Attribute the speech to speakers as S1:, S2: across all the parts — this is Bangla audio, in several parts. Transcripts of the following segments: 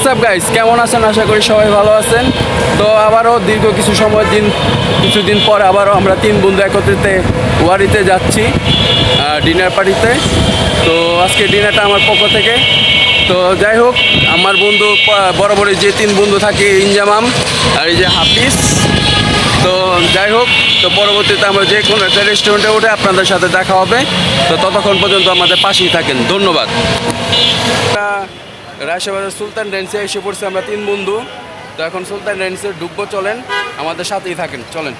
S1: হোয়াটসঅ্যাপ গাইস কেমন আছেন? আশা করি সবাই ভালো আছেন। তো আবারও দীর্ঘ কিছু সময় দিন, কিছুদিন পর আবারও আমরা তিন বন্ধু একত্রিত ওয়ারিতে যাচ্ছি ডিনার পার্টিতে তো আজকে ডিনারটা আমার পক্ষ থেকে। তো যাই হোক, আমার বন্ধু বরাবরই যে তিন বন্ধু থাকে ইনজামাম আর এই যে হাফিজ। তো যাই হোক, তো পরবর্তীতে আমরা যে কোনো একটা রেস্টুরেন্টে উঠে আপনাদের সাথে দেখা হবে। তো ততক্ষণ পর্যন্ত আমাদের পাশেই থাকেন। ধন্যবাদ। রায়শাবাদের সুলতান ড্যান্সে এসে পড়ছি আমরা তিন বন্ধু। তো এখন সুলতান ড্যান্সে ডুববো চলেন। আমাদের সাথেই থাকেন, চলেন।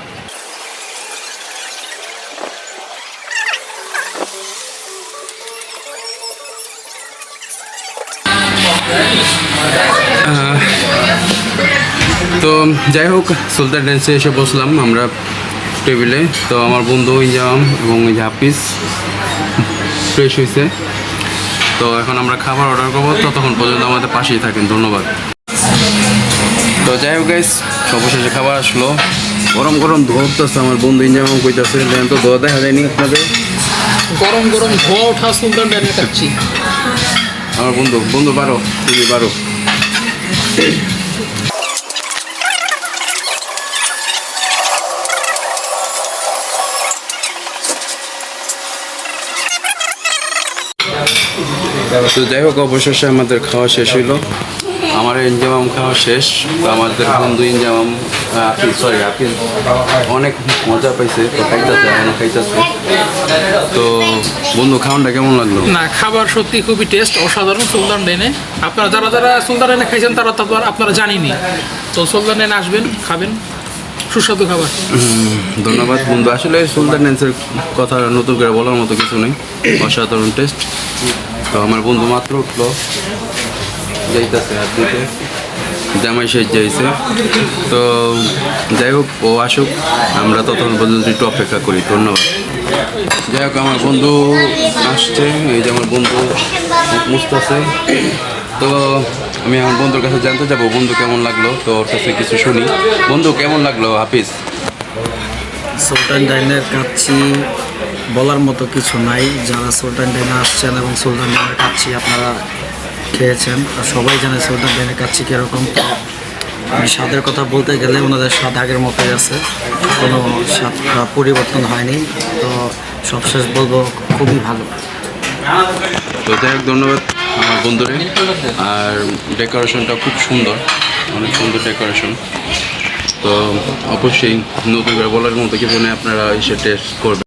S1: তো যাই হোক, সুলতান ড্যান্সে এসে বসলাম আমরা টেবিলে। তো আমার বন্ধু ইনজাম এবং হাফিজ, ফ্রেশ হয়েছে তো এখন আমরা খাবার অর্ডার করব। ততক্ষণ পর্যন্ত আমাদের পাশেই থাকেন। ধন্যবাদ। তো যাই হোক গাইস সর্বশেষে খাবার আসলো। গরম গরম ধরতেছে আমার বন্ধু ইঞ্জামাম কইতাছে দেন তো ধোয়া দেখা যায়নি আপনাদের?
S2: গরম গরম ধোয়া ওঠা সুন্দর খাচ্ছি।
S1: আমার বন্ধু বন্ধু বারো তুমি বারো। তো যাই হোক, অবশেষে আমাদের খাওয়া শেষ হইল। আমার ইনজামাম খাওয়া শেষ। আমাদের বন্ধু ইনজামাম আপিল সরি হাফিজ অনেক মজা পাইছে, তো খাইতেছে, এখনও খাইতেছে। তো বন্ধু, খাওয়ানটা কেমন লাগল?
S2: না, খাবার সত্যি খুবই টেস্ট অসাধারণ সুলতান ডাইনে আপনারা যারা যারা সুলতান ডাইনে খাইছেন, তারা তো আপনারা জানিনি তো সুলতান ডাইনে আসবেন, খাবেন। সুস্বাদু খাবার।
S1: ধন্যবাদ বন্ধু। আসলে সুলতান ড্যান্সের কথা নতুন করে বলার মতো কিছু নেই। অসাধারণ টেস্ট তো আমার বন্ধু মাত্র উঠল। যাইতেছে আর দিতে। জামাই শেষ যাইছে। তো যাই হোক, ও আসুক। আমরা ততক্ষণ পর্যন্ত একটু অপেক্ষা করি। ধন্যবাদ। যাই হোক, আমার বন্ধু আসছে। এই যে আমার বন্ধু মুস্তাছে তো আমি আমার বন্ধুর কাছে জানতে যাব বন্ধু কেমন লাগল? তো ওর কাছে কিছু শুনি। বন্ধু কেমন লাগল হাফিজ?
S3: সুলতান ডাইনের কাচ্ছি বলার মতো কিছু নাই। যারা সুলতান ডাইনে আসছেন এবং সুলতান ডাইনের কাচ্ছি আপনারা খেয়েছেন আর সবাই জানে সুলতান ডাইনের কাচ্ছি কীরকম। স্বাদের কথা বলতে গেলে ওনাদের স্বাদ আগের মতোই আছে। কোনো স্বাদ পরিবর্তন হয়নি। তো সবশেষ বলব খুবই ভালো।
S1: তো যাই হোক ধন্যবাদ। আমার বন্ধুরে আর ডেকোরেশনটা খুব সুন্দর, অনেক সুন্দর ডেকোরেশন। তো অবশ্যই নতুন করে বলার মতো কিছু নেই, আপনারা এসে টেস্ট করবেন।